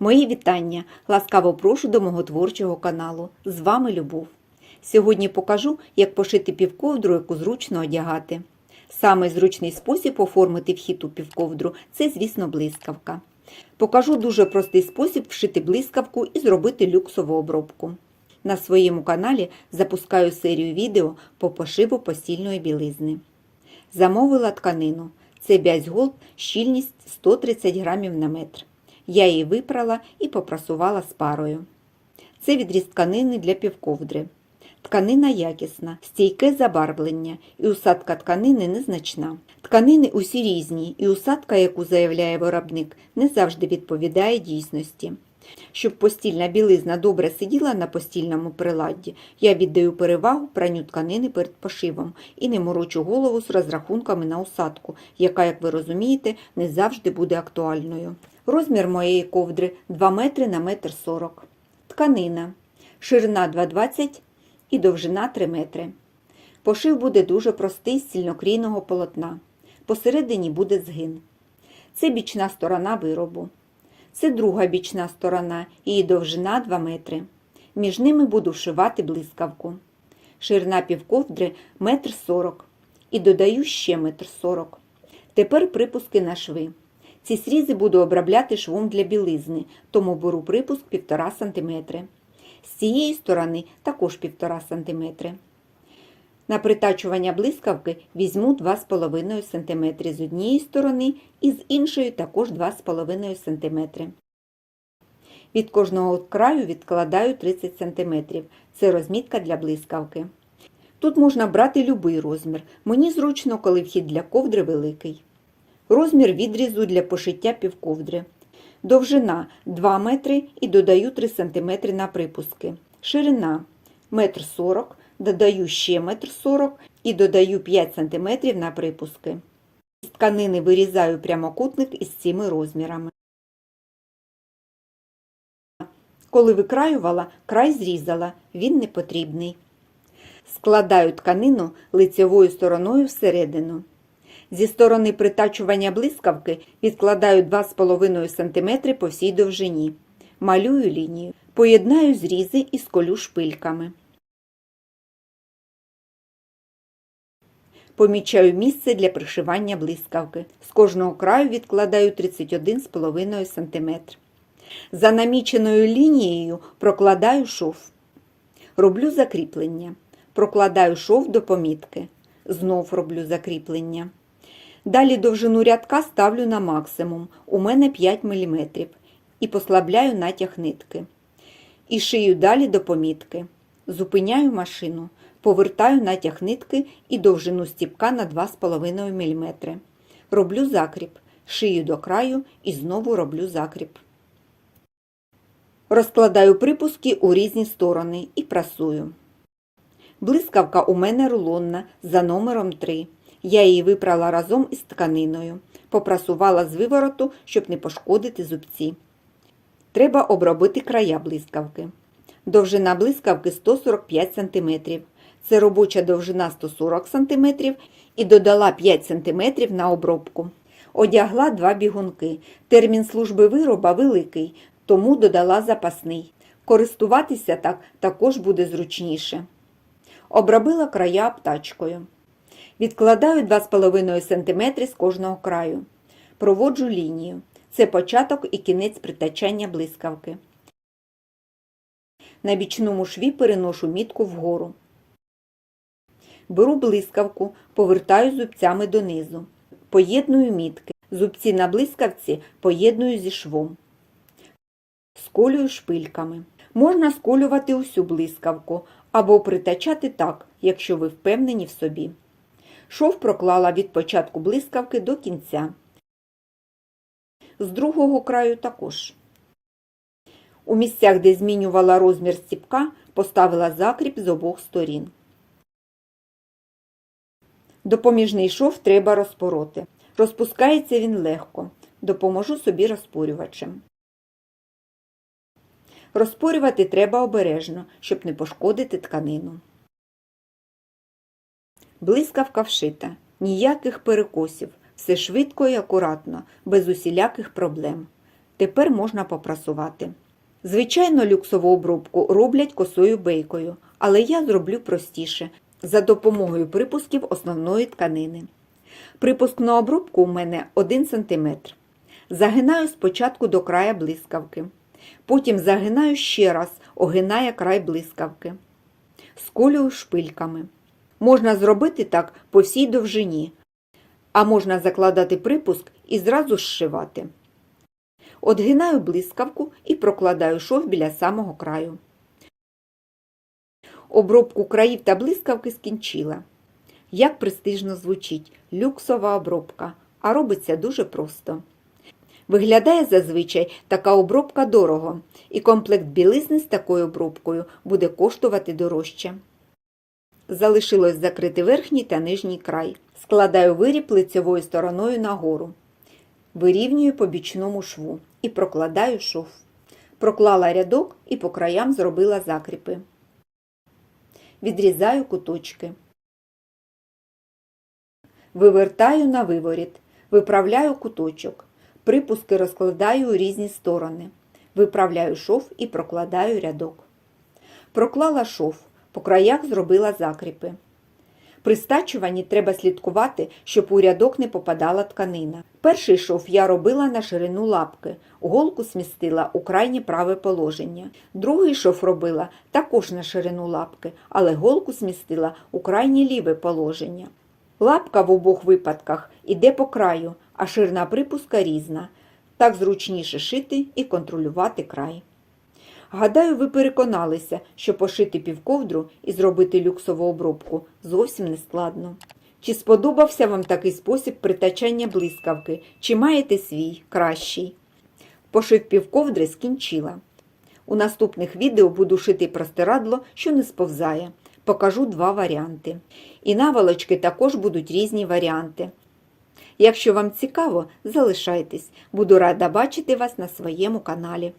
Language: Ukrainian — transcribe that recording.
Мої вітання! Ласкаво прошу до мого творчого каналу. З вами Любов. Сьогодні покажу, як пошити півковдру, яку зручно одягати. Самий зручний спосіб оформити вхід у півковдру це, звісно, блискавка. Покажу дуже простий спосіб вшити блискавку і зробити люксову обробку. На своєму каналі запускаю серію відео по пошиву постільної білизни. Замовила тканину. Це бязь голд, щільність 130 грамів на метр. Я її випрала і попрасувала з парою. Це відріз тканини для півковдри. Тканина якісна, стійке забарвлення і усадка тканини незначна. Тканини усі різні, і усадка, яку заявляє виробник, не завжди відповідає дійсності. Щоб постільна білизна добре сиділа на постільному приладді, я віддаю перевагу пранню тканини перед пошивом і не морочу голову з розрахунками на усадку, яка, як ви розумієте, не завжди буде актуальною. Розмір моєї ковдри 2 метри на метр 40. Тканина. Ширина 2,20 і довжина 3 метри. Пошив буде дуже простий з сільнокрійного полотна. Посередині буде згин. Це бічна сторона виробу. Це друга бічна сторона, її довжина 2 метри. Між ними буду вшивати блискавку. Ширина півковдри 1,40 м і додаю ще 1,40 м. Тепер припуски на шви. Ці срізи буду обробляти швом для білизни, тому беру припуск 1,5 см. З цієї сторони також 1,5 см. На притачування блискавки візьму 2,5 см з однієї сторони і з іншої також 2,5 см. Від кожного краю відкладаю 30 см. Це розмітка для блискавки. Тут можна брати любий розмір. Мені зручно, коли вхід для ковдри великий. Розмір відрізу для пошиття півковдри. Довжина 2 метри і додаю 3 см на припуски. Ширина 1,40 м, додаю ще 1,40 м і додаю 5 см на припуски. З тканини вирізаю прямокутник із цими розмірами. Коли викраювала, край зрізала, він не потрібний. Складаю тканину лицевою стороною всередину. Зі сторони притачування блискавки відкладаю 2,5 см по всій довжині. Малюю лінію. Поєднаю зрізи і сколю шпильками. Помічаю місце для пришивання блискавки. З кожного краю відкладаю 31,5 см. За наміченою лінією прокладаю шов. Роблю закріплення. Прокладаю шов до помітки. Знов роблю закріплення. Далі довжину рядка ставлю на максимум, у мене 5 мм, і послабляю натяг нитки. І шию далі до помітки. Зупиняю машину, повертаю натяг нитки і довжину стіпка на 2,5 мм. Роблю закріп, шию до краю і знову роблю закріп. Розкладаю припуски у різні сторони і прасую. Блискавка у мене рулонна за номером 3. Я її випрала разом із тканиною, попрасувала з вивороту, щоб не пошкодити зубці. Треба обробити края блискавки. Довжина блискавки 145 см. Це робоча довжина 140 см і додала 5 см на обробку. Одягла два бігунки. Термін служби вироба великий, тому додала запасний. Користуватися так також буде зручніше. Обробила края обтачкою. Відкладаю 2,5 см з кожного краю. Проводжу лінію. Це початок і кінець притачання блискавки. На бічному шві переношу мітку вгору. Беру блискавку, повертаю зубцями донизу. Поєдную мітки. Зубці на блискавці поєдную зі швом. Сколюю шпильками. Можна сколювати усю блискавку або притачати так, якщо ви впевнені в собі. Шов проклала від початку блискавки до кінця. З другого краю також. У місцях, де змінювала розмір стіпка, поставила закріп з обох сторін. Допоміжний шов треба розпороти. Розпускається він легко. Допоможу собі розпорювачем. Розпорювати треба обережно, щоб не пошкодити тканину. Блискавка вшита, ніяких перекосів, все швидко і акуратно, без усіляких проблем. Тепер можна попрасувати. Звичайно, люксову обробку роблять косою бейкою, але я зроблю простіше за допомогою припусків основної тканини. Припуск на обробку у мене 1 см. Загинаю спочатку до края блискавки. Потім загинаю ще раз, огинає край блискавки. Сколюю шпильками. Можна зробити так по всій довжині, а можна закладати припуск і зразу зшивати. Отгинаю блискавку і прокладаю шов біля самого краю. Обробку країв та блискавки скінчила. Як престижно звучить люксова обробка, а робиться дуже просто. Виглядає зазвичай така обробка дорого, і комплект білизни з такою обробкою буде коштувати дорожче. Залишилось закрити верхній та нижній край. Складаю виріб лицевою стороною нагору. Вирівнюю по бічному шву і прокладаю шов. Проклала рядок і по краям зробила закріпи. Відрізаю куточки. Вивертаю на виворіт. Виправляю куточок. Припуски розкладаю у різні сторони. Виправляю шов і прокладаю рядок. Проклала шов, по краях зробила закріпи. При стачуванні треба слідкувати, щоб у рядок не попадала тканина. Перший шов я робила на ширину лапки, голку смістила у крайнє праве положення. Другий шов робила також на ширину лапки, але голку смістила у крайнє ліве положення. Лапка в обох випадках іде по краю, а ширина припуска різна. Так зручніше шити і контролювати край. Гадаю, ви переконалися, що пошити півковдру і зробити люксову обробку зовсім не складно. Чи сподобався вам такий спосіб притачання блискавки, чи маєте свій кращий? Пошив півковдри скінчила. У наступних відео буду шити простирадло, що не сповзає. Покажу два варіанти. І наволочки також будуть різні варіанти. Якщо вам цікаво, залишайтесь. Буду рада бачити вас на своєму каналі.